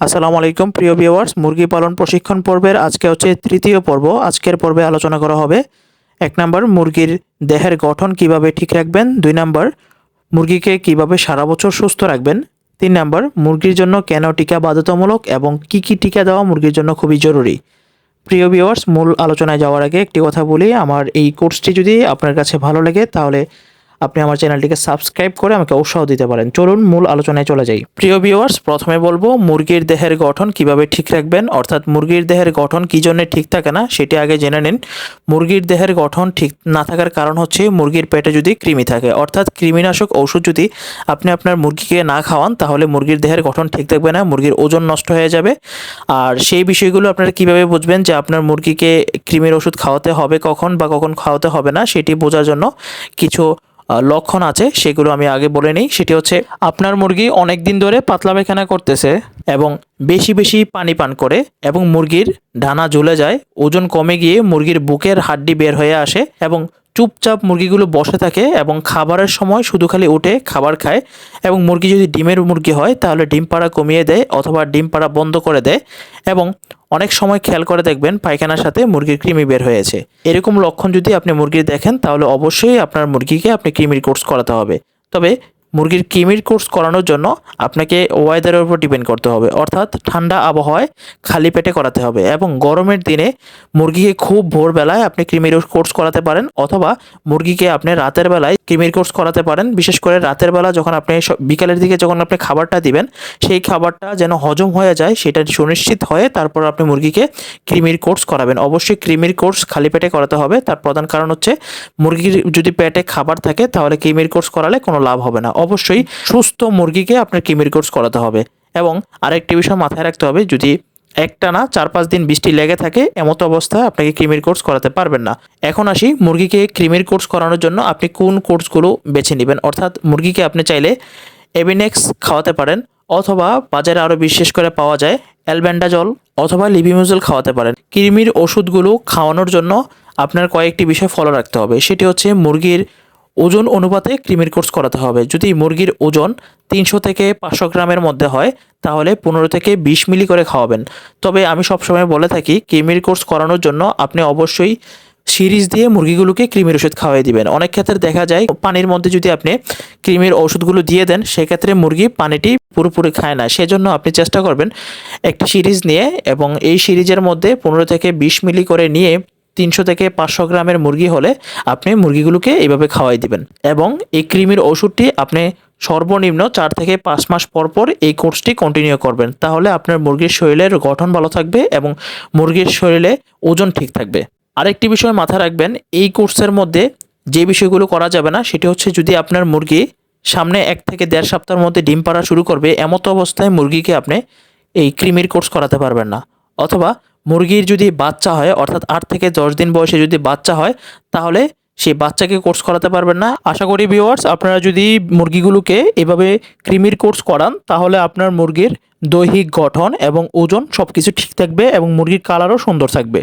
আসসালামু আলাইকুম, প্রিয় ভিউয়ার্স মুরগি পালন প্রশিক্ষণ পর্বের আজকে হচ্ছে তৃতীয় পর্ব। আজকের পর্বে আলোচনা করা হবে এক নম্বর মুরগির দেহের গঠন কীভাবে ঠিক রাখবেন, দুই নম্বর মুরগিকে কীভাবে সারা বছর সুস্থ রাখবেন, তিন নম্বর মুরগির জন্য কেন টিকা বাধ্যতামূলক এবং কি কি টিকা দেওয়া মুরগির জন্য খুবই জরুরি। প্রিয় ভিউয়ার্স মূল আলোচনায় যাওয়ার আগে একটি কথা বলি, আমার এই কোর্সটি যদি আপনার কাছে ভালো লাগে তাহলে আপনি আমার চ্যানেলটিকে সাবস্ক্রাইব করে আমাকে উৎসাহ দিতে পারেন। চলুন মূল আলোচনায় চলে যাই। প্রিয় ভিউয়ার্স প্রথমে বলব মুরগির দেহের গঠন কীভাবে ঠিক রাখবেন, অর্থাৎ মুরগির দেহের গঠন কি জন্য ঠিক থাকে না, সেটি আগে জেনে নিন। মুরগির দেহের গঠন ঠিক না থাকার কারণ হচ্ছে মুরগির পেটে যদি কৃমি থাকে, অর্থাৎ কৃমিনাশক ঔষধ যদি আপনি আপনার মুরগিকে না খাওয়ান, তাহলে মুরগির দেহের গঠন ঠিক থাকবে না, মুরগির ওজন নষ্ট হয়ে যাবে। আর সেই বিষয়গুলো আপনারা কীভাবে বুঝবেন যে আপনার মুরগিকে কৃমির ওষুধ খাওয়াতে হবে কখন বা কখন খাওয়াতে হবে না, সেটি বোঝার জন্য কিছু লক্ষণ আছে, সেগুলো আমি আগে বলে নিই। সেটি হচ্ছে, আপনার মুরগি অনেক দিন ধরে পাতলা পায়খানা করতেছে এবং বেশি বেশি পানি পান করে এবং মুরগির ডানা ঝুলে যায়, ওজন কমে গিয়ে মুরগির বুকের হাড্ডি বের হয়ে আসে এবং চুপচাপ মুরগিগুলো বসে থাকে এবং খাবারের সময় শুধু খালি উঠে খাবার খায় এবং মুরগি যদি ডিমের মুরগি হয়, তাহলে ডিম পাড়া কমিয়ে দেয় অথবা ডিম পাড়া বন্ধ করে দেয় এবং অনেক সময় খেয়াল করে দেখবেন পায়খানার সাথে মুরগির কৃমি বের হয়েছে। এরকম লক্ষণ যদি আপনি মুরগির দেখেন, তাহলে অবশ্যই আপনার মুরগিকে আপনি কৃমির কোর্স করাতে হবে। তবে মুরগির কৃমির কোর্স করানোর জন্য আপনাকে ওয়েদারের উপর ডিপেন্ড করতে হবে। অর্থাৎ ঠান্ডা আবহাওয়ায় খালি পেটে করাতে হবে এবং গরমের দিনে মুরগিকে খুব ভোরবেলায় আপনি কৃমির কোর্স করাতে পারেন অথবা মুরগিকে আপনি রাতের বেলায় কৃমির কোর্স করাতে পারেন। বিশেষ করে রাতের বেলা যখন আপনি বিকালের দিকে যখন আপনি খাবারটা দিবেন, সেই খাবারটা যেন হজম হয়ে যায় সেটা সুনিশ্চিত হয়ে তারপর আপনি মুরগিকে কৃমির কোর্স করাবেন। অবশ্যই কৃমির কোর্স খালি পেটে করাতে হবে। তার প্রধান কারণ হচ্ছে মুরগির যদি পেটে খাবার থাকে তাহলে কৃমির কোর্স করালে কোনো লাভ হবে না। অবশ্যই সুস্থ মুরগিকে আপনার কৃমির কোর্স করাতে হবে এবং আরেকটি বিষয় মাথায় রাখতে হবে, যদি একটা না চার পাঁচ দিন বৃষ্টি লেগে থাকে, এমতো অবস্থায় আপনাকে কৃমির কোর্স করাতে পারবেন না। এখন আসি মুরগিকে কৃমির কোর্স করানোর জন্য আপনি কোন কোর্সগুলো বেছে নেবেন? অর্থাৎ মুরগিকে আপনি চাইলে এবিনেক্স খাওয়াতে পারেন, অথবা বাজারে আরও বিশেষ করে পাওয়া যায় অ্যালবেন্ডাজল অথবা লিবিমুজল খাওয়াতে পারেন। কৃমির ওষুধগুলো খাওয়ানোর জন্য আপনার কয়েকটি বিষয় ফলো রাখতে হবে, সেটি হচ্ছে মুরগির ওজন অনুপাতে কৃমির কোর্স করাতে হবে। যদি মুরগির ওজন তিনশো থেকে পাঁচশো গ্রামের মধ্যে হয়, তাহলে পনেরো থেকে বিশ মিলি করে খাওয়াবেন। তবে আমি সবসময় বলে থাকি, কৃমির কোর্স করানোর জন্য আপনি অবশ্যই সিরিজ দিয়ে মুরগিগুলোকে কৃমির ওষুধ খাওয়াই দিবেন। অনেক ক্ষেত্রে দেখা যায়, পানির মধ্যে যদি আপনি কৃমির ওষুধগুলো দিয়ে দেন, সেক্ষেত্রে মুরগি পানিটি পুরোপুরি খায় না। সেজন্য আপনি চেষ্টা করবেন একটি সিরিজ নিয়ে এবং এই সিরিজের মধ্যে পনেরো থেকে বিশ মিলি করে নিয়ে তিনশো থেকে পাঁচশো গ্রামের মুরগি হলে আপনি মুরগিগুলোকে এইভাবে খাওয়াই দিবেন। এবং এই কৃমির ওষুধটি আপনি সর্বনিম্ন চার থেকে পাঁচ মাস পর পর এই কোর্সটি কন্টিনিউ করবেন। তাহলে আপনার মুরগির শরীরের গঠন ভালো থাকবে এবং মুরগির শরীরে ওজন ঠিক থাকবে। আরেকটি বিষয় মাথায় রাখবেন, এই কোর্সের মধ্যে যে বিষয়গুলো করা যাবে না, সেটি হচ্ছে যদি আপনার মুরগি সামনে এক থেকে দেড় সপ্তাহের মধ্যে ডিম পাড়া শুরু করবে, এমতো অবস্থায় মুরগিকে আপনি এই কৃমির কোর্স করাতে পারবেন না। অথবা মুরগির যদি বাচ্চা হয়, অর্থাৎ আট থেকে দশ দিন বয়সে যদি বাচ্চা হয়, তাহলে সে বাচ্চাকে কোর্স করাতে পারবেন না। আশা করি ভিওয়ার্স আপনারা যদি মুরগিগুলোকে এভাবে ক্রিমির কোর্স করান, তাহলে আপনার মুরগির দৈহিক গঠন এবং ওজন সব কিছু ঠিক থাকবে এবং মুরগির কালারও সুন্দর থাকবে।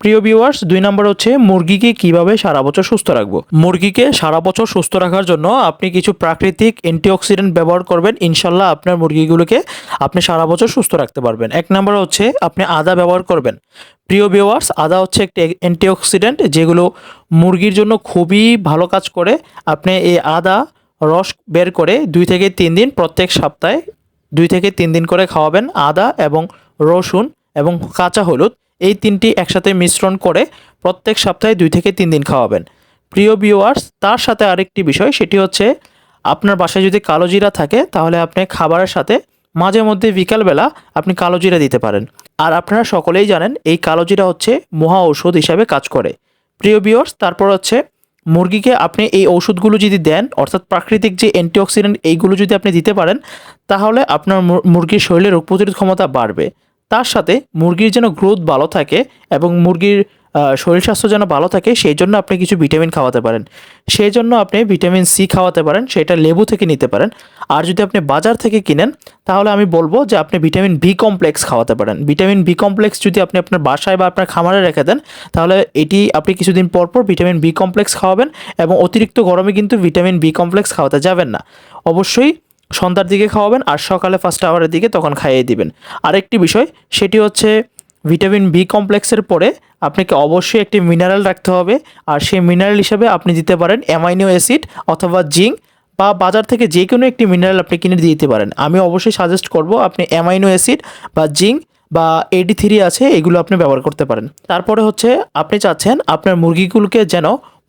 প্রিয় ভিউয়ার্স দুই নম্বর হচ্ছে মুরগিকে কীভাবে সারা বছর সুস্থ রাখব? মুরগিকে সারা বছর সুস্থ রাখার জন্য আপনি কিছু প্রাকৃতিক অ্যান্টিঅক্সিডেন্ট ব্যবহার করবেন। ইনশাল্লাহ আপনার মুরগিগুলোকে আপনি সারা বছর সুস্থ রাখতে পারবেন। এক নম্বর হচ্ছে আপনি আদা ব্যবহার করবেন। প্রিয় ভিউয়ার্স আদা হচ্ছে একটি অ্যান্টিঅক্সিডেন্ট যেগুলো মুরগির জন্য খুবই ভালো কাজ করে। আপনি এই আদা রস বের করে দুই থেকে তিন দিন প্রত্যেক সপ্তাহে দুই থেকে তিন দিন করে খাওয়াবেন আদা এবং রসুন এবং কাঁচা হলুদ। এই তিনটি একসাথে মিশ্রণ করে প্রত্যেক সপ্তাহে দুই থেকে তিন দিন খাওয়াবেন। প্রিয় ভিউয়ার্স তার সাথে আরেকটি বিষয়, সেটি হচ্ছে আপনার বাসায় যদি কালো জিরা থাকে, তাহলে আপনি খাবারের সাথে মাঝে মধ্যে বিকালবেলা আপনি কালো জিরা দিতে পারেন। আর আপনারা সকলেই জানেন, এই কালো জিরা হচ্ছে মহা ঔষধ হিসাবে কাজ করে। প্রিয় ভিউয়ার্স তারপর হচ্ছে মুরগিকে আপনি এই ওষুধগুলো যদি দেন, অর্থাৎ প্রাকৃতিক যে অ্যান্টিঅক্সিডেন্ট এইগুলো যদি আপনি দিতে পারেন, তাহলে আপনার মুর- মুরগির শরীরে রোগ প্রতিরোধ ক্ষমতা বাড়বে। তার সাথে মুরগির যেন গ্রোথ ভালো থাকে এবং মুরগির শরীর স্বাস্থ্য যেন ভালো থাকে, সেই জন্য আপনি কিছু ভিটামিন খাওয়াতে পারেন। সেই জন্য আপনি ভিটামিন সি খাওয়াতে পারেন, সেটা লেবু থেকে নিতে পারেন। আর যদি আপনি বাজার থেকে কিনেন, তাহলে আমি বলব যে আপনি ভিটামিন বি কমপ্লেক্স খাওয়াতে পারেন। ভিটামিন বি কমপ্লেক্স যদি আপনি আপনার বাসায় বা আপনার খামারে রেখে দেন, তাহলে এটি আপনি কিছুদিন পর পর ভিটামিন বি কমপ্লেক্স খাওয়াবেন এবং অতিরিক্ত গরমে কিন্তু ভিটামিন বি কমপ্লেক্স খাওয়াতে যাবেন না। অবশ্যই সন্ধ্যার দিকে খাওয়াবেন আর সকালে ফার্স্ট আওয়ারের দিকে তখন খাইয়ে দিবেন। আরেকটি বিষয়, সেটি হচ্ছে ভিটামিন বি কমপ্লেক্সের পরে আপনাকে অবশ্যই একটি মিনারেল রাখতে হবে। আর সেই মিনারেল হিসাবে আপনি দিতে পারেন অ্যামাইনো অ্যাসিড অথবা জিঙ্ক বা বাজার থেকে যে কোনো একটি মিনারেল আপনি কিনে দিয়ে দিতে পারেন। আমি অবশ্যই সাজেস্ট করব আপনি অ্যামাইনো অ্যাসিড বা জিঙ্ক বা এডি থ্রি আছে, এগুলো আপনি ব্যবহার করতে পারেন। তারপরে হচ্ছে আপনি চাচ্ছেন আপনার মুরগিগুলোকে যেন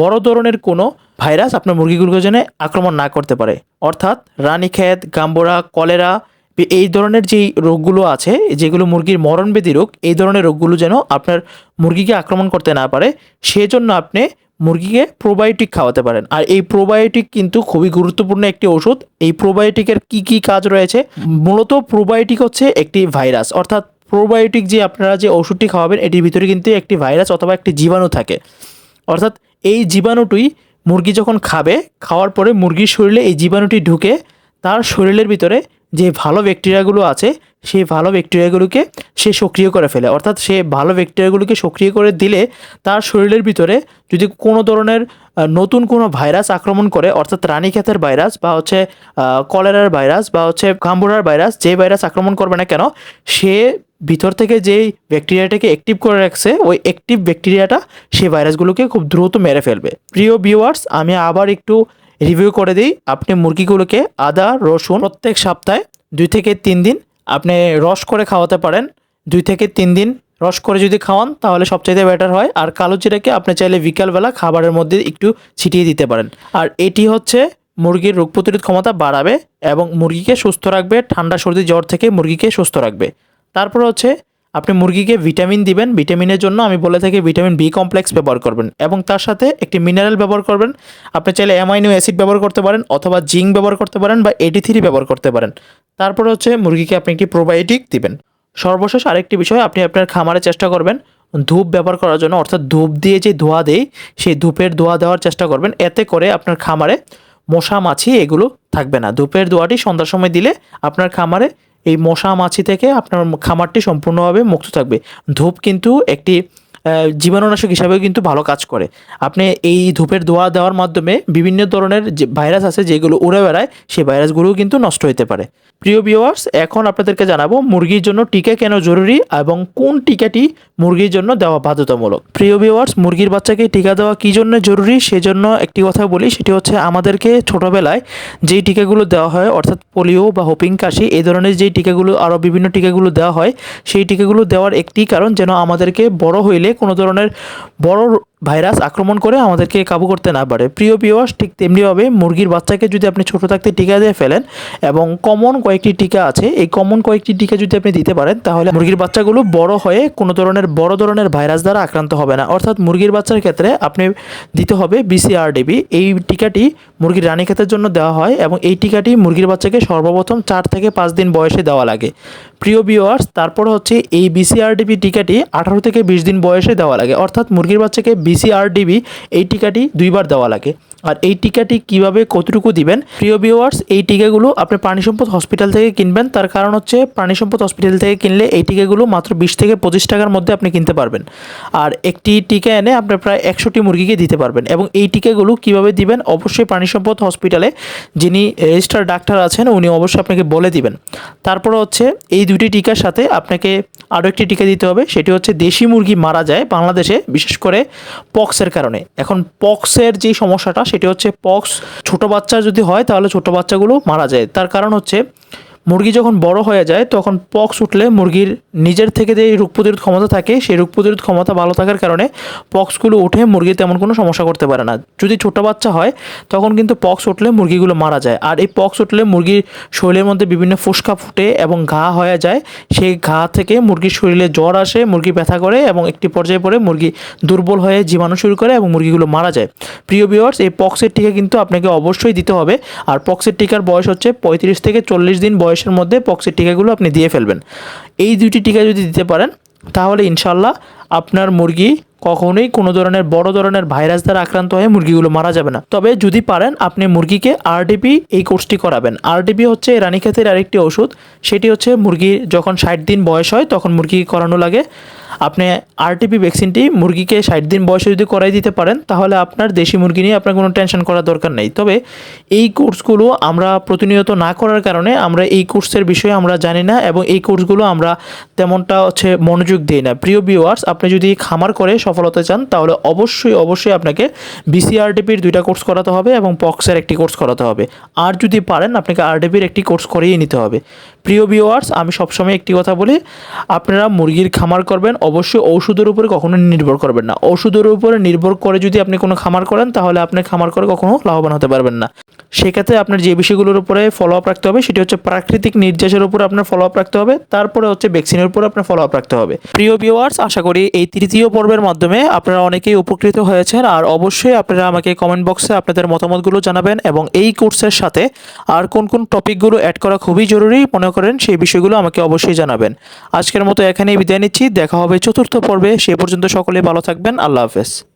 বড় ধরনের কোনো ভাইরাস আপনার মুরগিগুলোকে যেন আক্রমণ না করতে পারে। অর্থাৎ রানীক্ষেত গাম্বোরা, কলেরা এই ধরনের যেই রোগগুলো আছে, যেগুলো মুরগির মরণবেদী রোগ, এই ধরনের রোগগুলো যেন আপনার মুরগিকে আক্রমণ করতে না পারে, সেজন্য আপনি মুরগিকে প্রোবায়োটিক খাওয়াতে পারেন। আর এই প্রোবায়োটিক কিন্তু খুবই গুরুত্বপূর্ণ একটি ওষুধ। এই প্রোবায়োটিকের কি কি কাজ রয়েছে? মূলত প্রোবায়োটিক হচ্ছে একটি ভাইরাস। অর্থাৎ প্রোবায়োটিক যে আপনারা যে ওষুধটি খাওয়াবেন, এটির ভিতরে কিন্তু একটি ভাইরাস অথবা একটি জীবাণু থাকে। অর্থাৎ এই জীবাণুটি মুরগি যখন খাবে, খাওয়ার পরে মুরগির শরীরে এই জীবাণুটি ঢুকে, তার শরীরের ভিতরে যে ভালো ব্যাকটেরিয়াগুলো আছে, সেই ভালো ব্যাকটেরিয়াগুলোকে সে সক্রিয় করে ফেলে। অর্থাৎ সে ভালো ব্যাকটেরিয়াগুলোকে সক্রিয় করে দিলে তার শরীরের ভিতরে যদি কোনো ধরনের নতুন কোনো ভাইরাস আক্রমণ করে, অর্থাৎ রানীক্ষেতের ভাইরাস বা হচ্ছে কলেরার ভাইরাস বা হচ্ছে কাম্বুরার ভাইরাস যে ভাইরাস আক্রমণ করবে না কেন, সে ভিতর থেকে যেই ব্যাকটেরিয়াটাকে অ্যাক্টিভ করে রাখছে, ওই অ্যাক্টিভ ব্যাকটেরিয়াটা সেই ভাইরাসগুলোকে খুব দ্রুত মেরে ফেলবে। প্রিয় ভিউয়ার্স আমি আবার একটু রিভিউ করে দিই। আপনি মুরগিগুলোকে আদা, রসুন প্রত্যেক সপ্তাহে দুই থেকে তিন দিন আপনি রস করে খাওয়াতে পারেন। দুই থেকে তিন দিন রস করে যদি খাওয়ান, তাহলে সবচাইতে বেটার হয়। আর কালো জিরাকে আপনি চাইলে বিকালবেলা খাবারের মধ্যে একটু ছিটিয়ে দিতে পারেন। আর এটি হচ্ছে মুরগির রোগ প্রতিরোধ ক্ষমতা বাড়াবে এবং মুরগিকে সুস্থ রাখবে, ঠান্ডা সর্দি জ্বর থেকে মুরগিকে সুস্থ রাখবে। তারপর হচ্ছে আপনি মুরগিকে ভিটামিন দিবেন, ভিটামিনের জন্য আমি বলে থাকি ভিটামিন বি কমপ্লেক্স ব্যবহার করবেন এবং তার সাথে একটি মিনারেল ব্যবহার করবেন। আপনি চাইলে অ্যামাইনো অ্যাসিড ব্যবহার করতে পারেন অথবা জিঙ্ক ব্যবহার করতে পারেন বা এডি থ্রি ব্যবহার করতে পারেন। তারপর হচ্ছে মুরগিকে আপনি একটি প্রোবায়োটিক দিবেন। সর্বশেষ আরেকটি বিষয়, আপনি আপনার খামারে চেষ্টা করবেন ধূপ ব্যবহার করার জন্য, অর্থাৎ ধূপ দিয়ে যে ধোয়া দেয় সেই ধূপের ধোয়া দেওয়ার চেষ্টা করবেন। এতে করে আপনার খামারে মশা, মাছি এগুলো থাকবে না। ধূপের ধোয়াটি সন্ধ্যার সময় দিলে আপনার খামারে এই মশা মাছি থেকে আপনার খামারটি সম্পূর্ণভাবে মুক্ত থাকবে। ধূপ কিন্তু একটি জীবাণুনাশক হিসাবেও কিন্তু ভালো কাজ করে। আপনি এই ধূপের ধোয়া দেওয়ার মাধ্যমে বিভিন্ন ধরনের যে ভাইরাস আছে, যেগুলো উড়ে বেড়ায় সেই ভাইরাসগুলোও কিন্তু নষ্ট হতে পারে। প্রিয় ভিউয়ার্স এখন আপনাদেরকে জানাব মুরগির জন্য টিকা কেন জরুরি এবং কোন টিকাটি মুরগির জন্য দেওয়া বাধ্যতামূলক। প্রিয় ভিউয়ার্স মুরগির বাচ্চাকে টিকা দেওয়া কী জন্য জরুরি সেজন্য একটি কথা বলি, সেটি হচ্ছে আমাদেরকে ছোটোবেলায় যেই টিকাগুলো দেওয়া হয়, অর্থাৎ পোলিও বা হোপিং কাশি, এই ধরনের যেই টিকাগুলো আরও বিভিন্ন টিকাগুলো দেওয়া হয়, সেই টিকাগুলো দেওয়ার একটি কারণ যেন আমাদেরকে বড় হইলে কোনো ধরনের বড় ভাইরাস আক্রমণ করে আমাদেরকে কাবু করতে না পারে। প্রিয় পিওয়াস ঠিক তেমনিভাবে মুরগির বাচ্চাকে যদি আপনি ছোটো থাকতে টিকা দিয়ে ফেলেন এবং কমন কয়েকটি টিকা আছে, এই কমন কয়েকটি টিকা যদি আপনি দিতে পারেন, তাহলে মুরগির বাচ্চাগুলো বড় হয়ে কোনো ধরনের, বড় ধরনের ভাইরাস দ্বারা আক্রান্ত হবে না। অর্থাৎ মুরগির বাচ্চার ক্ষেত্রে আপনি দিতে হবে বিসিআরডিবি এই টিকাটি মুরগির রানীক্ষেতের জন্য দেওয়া হয় এবং এই টিকাটি মুরগির বাচ্চাকে সর্বপ্রথম চার থেকে পাঁচ দিন বয়সে দেওয়া লাগে। প্রিয় ভিউয়ার্স তারপর হচ্ছে এই বিসিআরডিবি টিকাটি আঠারো থেকে বিশ দিন বয়সে দেওয়া লাগে। অর্থাৎ মুরগির বাচ্চাকে বিসিআরডিবি এই টিকাটি দুইবার দেওয়া লাগে। আর এই টিকাটি কীভাবে, কতটুকু দিবেন? প্রিয় ভিউয়ার্স এই টিকাগুলো আপনি প্রাণী সম্পদ হসপিটাল থেকে কিনবেন। তার কারণ হচ্ছে, প্রাণী সম্পদ হসপিটাল থেকে কিনলে এই টিকাগুলো মাত্র বিশ থেকে পঁচিশ টাকার মধ্যে আপনি কিনতে পারবেন। আর একটি টিকা এনে আপনি প্রায় একশোটি মুরগিকে দিতে পারবেন। এবং এই টিকাগুলো কীভাবে দিবেন? অবশ্যই প্রাণী সম্পদ হসপিটালে যিনি রেজিস্টার ডাক্তার আছেন, উনি অবশ্যই আপনাকে বলে দিবেন। তারপর হচ্ছে, এই দুটি টিকার সাথে আপনাকে আরও একটি টিকা দিতে হবে। সেটি হচ্ছে, দেশি মুরগি মারা যায় বাংলাদেশে, বিশেষ করে পক্সের কারণে। এখন পক্সের যে সমস্যাটা সেটি হচ্ছে পক্স। ছোট বাচ্চা যদি হয়, তাহলে ছোট বাচ্চাগুলো মারা যায়। তার কারণ হচ্ছে মুরগি যখন বড় হয়ে যায়, তখন পক্স উঠলে মুরগির নিজের থেকে যে রোগ প্রতিরোধ ক্ষমতা থাকে, সেই রোগ প্রতিরোধ ক্ষমতা ভালো থাকার কারণে পক্সগুলো উঠে মুরগি তেমন কোনো সমস্যা করতে পারে না। যদি ছোট বাচ্চা হয়, তখন কিন্তু পক্স উঠলে মুরগিগুলো মারা যায়। আর এই পক্স উঠলে মুরগির শরীরের মধ্যে বিভিন্ন ফুসকা ফুটে এবং ঘা হয়ে যায়, সেই ঘা থেকে মুরগির শরীরে জ্বর আসে, মুরগি ব্যথা করে এবং একটি পর্যায়ে পরে মুরগি দুর্বল হয়ে জীবাণু শুরু করে এবং মুরগিগুলো মারা যায়। প্রিয় ভিউয়ার্স এই পক্সের টিকা কিন্তু আপনাকে অবশ্যই দিতে হবে। আর পক্সের টিকার বয়স হচ্ছে পঁয়ত্রিশ থেকে চল্লিশ দিন বয়সের মধ্যে পক্সের টিকাগুলো আপনি দিয়ে ফেলবেন। এই দুইটি টিকা যদি দিতে পারেন, তাহলে ইনশাল্লাহ আপনার মুরগি কখনোই কোনো ধরনের বড় ধরনের ভাইরাস দ্বারা আক্রান্ত হয়ে মুরগিগুলো মারা যাবে না। তবে যদি পারেন, আপনি মুরগিকে আরডিপি এই কোর্সটি করাবেন। আরডিপি হচ্ছে রানীক্ষেতের আরেকটি ওষুধ। সেটি হচ্ছে মুরগি যখন ষাট দিন বয়স হয়, তখন মুরগি করানো লাগে। আপনি আরটিপি ভ্যাকসিনটি মুরগিকে ষাট দিন বয়সে যদি করাই দিতে পারেন, তাহলে আপনার দেশি মুরগি নিয়ে আপনার কোনো টেনশন করার দরকার নেই। তবে এই কোর্সগুলো আমরা প্রতিনিয়ত না করার কারণে আমরা এই কোর্সের বিষয়ে আমরা জানি না এবং এই কোর্সগুলো আমরা তেমনটা হচ্ছে মনোযোগ দিই না। প্রিয় ভিউয়ার্স আপনি যদি খামার করে সফলতা চান, তাহলে অবশ্যই অবশ্যই আপনাকে বিসিআরটিপির দুইটা কোর্স করাতে হবে এবং পক্সের একটি কোর্স করাতে হবে। আর যদি পারেন, আপনাকে আরটিপির একটি কোর্স করিয়ে নিতে হবে। প্রিয় ভিওয়ার্স আমি সবসময় একটি কথা বলি, আপনারা মুরগির খামার করবেন, অবশ্যই ওষুধের উপরে কখনো নির্ভর করবেন না। ওষুধের উপরে নির্ভর করে যদি আপনি কোনো খামার করেন, তাহলে আপনি খামার করে কখনো লাভবান হতে পারবেন না। সেক্ষেত্রে আপনার যে বিষয়গুলোর উপরে ফলো আপ রাখতে হবে, সেটি হচ্ছে প্রাকৃতিক নির্যাসের উপর আপনার ফলো আপ রাখতে হবে, তারপরে হচ্ছে ভ্যাকসিনের উপর আপনার ফলো আপ রাখতে হবে। প্রিয় ভিউয়ার্স আশা করি এই তৃতীয় পর্বের মাধ্যমে আপনারা অনেকেই উপকৃত হয়েছেন, আর অবশ্যই আপনারা আমাকে কমেন্ট বক্সে আপনাদের মতামতগুলো জানাবেন, এবং এই কোর্সের সাথে আর কোন কোন টপিকগুলো অ্যাড করা খুবই জরুরি, মনে করেন সেই বিষয়গুলো আমাকে অবশ্যই জানাবেন। আজকের মতো এখানেই বিদায় নিচ্ছি, দেখা হবে চতুর্থ পর্বে, সে পর্যন্ত সকলে ভালো থাকবেন, আল্লাহ হাফেজ।